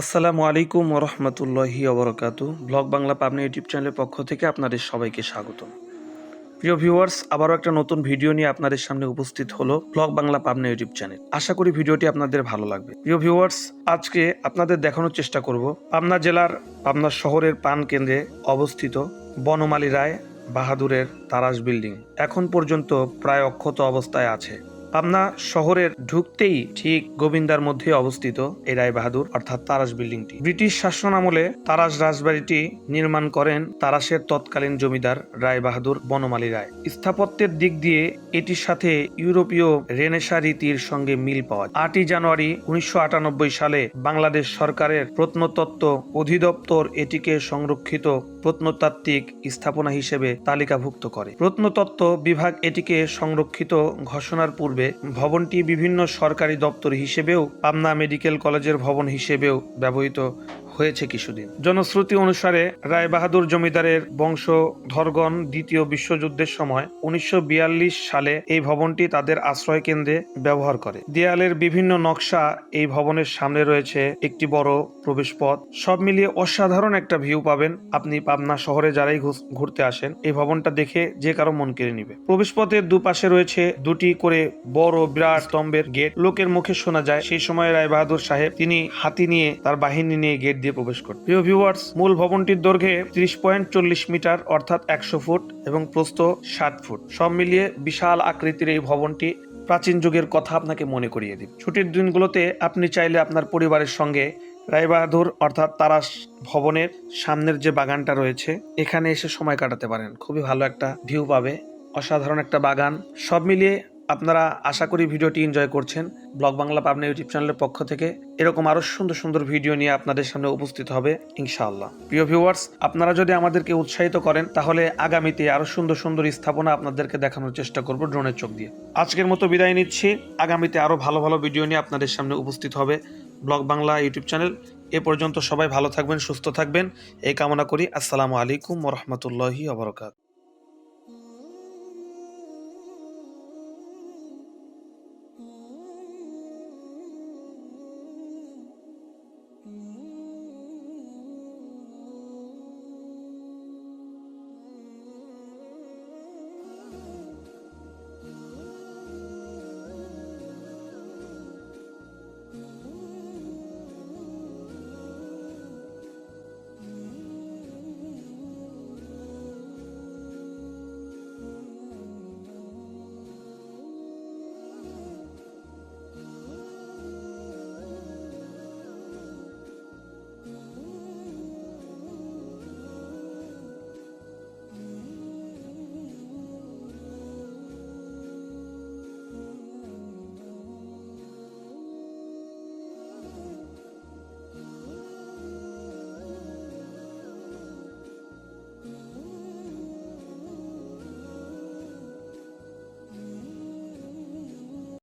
আসসালামু আলাইকুম ওরহমতুল্লাহি অবরকাতু ব্লগ বাংলা পাবনা ইউটিউব চ্যানেলের পক্ষ থেকে আপনাদের সবাইকে স্বাগত প্রিয় ভিউয়ার্স, আবারও একটা নতুন ভিডিও নিয়ে আপনাদের সামনে উপস্থিত হলো blog Bangla Pabna YouTube channel. আশা করি ভিডিওটি আপনাদের ভালো লাগবে। প্রিয় ভিউয়ার্স, আজকে আপনাদের দেখানোর চেষ্টা করব পাবনা জেলার পাবনা শহরের পান কেন্দ্রে অবস্থিত বনমালী রায় বাহাদুরের তারাস বিল্ডিং। এখন পর্যন্ত প্রায় অক্ষত অবস্থায় আছে। পাবনা শহরের ঢুকতেই ঠিক গোবিন্দার মধ্যে অবস্থিত এই রায় বাহাদুর অর্থাৎ তারাস বিল্ডিংটি। ব্রিটিশ শাসন আমলে তারাস রাজবাড়িটি নির্মাণ করেন তারাসের তৎকালীন জমিদার রায় বাহাদুর বনমালী রায়। স্থাপত্যের দিক দিয়ে এটির সাথে ইউরোপীয় রেনেসা রীতির সঙ্গে মিল পাওয়া আটই জানুয়ারি উনিশশো আটানব্বই সালে বাংলাদেশ সরকারের প্রত্নতত্ত্ব অধিদপ্তর এটিকে সংরক্ষিত প্রত্নতাত্ত্বিক স্থাপনা হিসেবে তালিকাভুক্ত করে। প্রত্নতত্ত্ব বিভাগ এটিকে সংরক্ষিত ঘোষণার পূর্বে ভবনটি বিভিন্ন সরকারি দপ্তর হিসেবেও পাবনা মেডিকেল কলেজের ভবন হিসেবেও ব্যবহৃত। হয়েছে কিছুদিন। জনশ্রুতি অনুসারে রায় বাহাদুর জমিদারের বংশধরগণ দ্বিতীয় বিশ্বযুদ্ধের সময় উনিশশো বিয়াল্লিশ সালে এই ভবনটি তাদের আশ্রয় কেন্দ্রে ব্যবহার করে। দেয়ালের বিভিন্ন নকশা এই ভবনের সামনে রয়েছে একটি বড় প্রবেশপথ। সব মিলিয়ে অসাধারণ একটা ভিউ পাবেন। আপনি পাবনা শহরে যারাই ঘুরতে আসেন, এই ভবনটা দেখে যে কারও মন কেড়ে নিবে। প্রবেশপথের দুপাশে রয়েছে দুটি করে বড় বিরাট স্তম্ভের গেট। লোকের মুখে শোনা যায়, সেই সময় রায় বাহাদুর সাহেব তিনি হাতি নিয়ে তার বাহিনী নিয়ে গেট দিয়ে প্রবেশ করেন প্রিয় ভিউয়ার্স মূল ভবনটির দৈর্ঘ্যে ত্রিশ পয়েন্ট চল্লিশ মিটার, অর্থাৎ একশো ফুট, এবং প্রস্থ ষাট ফুট। সব মিলিয়ে বিশাল আকৃতির এই ভবনটি প্রাচীন যুগের কথা আপনাকে মনে করিয়ে দিন ছুটির দিনগুলোতে আপনি চাইলে আপনার পরিবারের সঙ্গে রায়বাহাদুর, অর্থাৎ তারাস ভবনের সামনের যে বাগানটা রয়েছে, এখানে এসে সময় কাটাতে পারেন। খুবই ভালো একটা ভিউ পাবে। অসাধারণ একটা বাগান। সব মিলিয়ে আপনারা আশা করি ভিডিওটি এনজয় করছেন। ব্লগ বাংলা পাবনা ইউটিউব চ্যানেলের পক্ষ থেকে এরকম আরও সুন্দর সুন্দর ভিডিও নিয়ে আপনাদের সামনে উপস্থিত হবে, ইনশাআল্লাহ। প্রিয় ভিউয়ার্স আপনারা যদি আমাদেরকে উৎসাহিত করেন, তাহলে আগামীতে আরও সুন্দর সুন্দর স্থাপনা আপনাদেরকে দেখানোর চেষ্টা করব ড্রোনের চোখ দিয়ে। আজকের মতো বিদায় নিচ্ছি। আগামীতে আরও ভালো ভালো ভিডিও নিয়ে আপনাদের সামনে উপস্থিত হবে ব্লগ বাংলা ইউটিউব চ্যানেল। এ পর্যন্ত সবাই ভালো থাকবেন, সুস্থ থাকবেন। এই কামনা করি। আসসালামু আলাইকুম ওরহমতুল্লাহি আবরকাত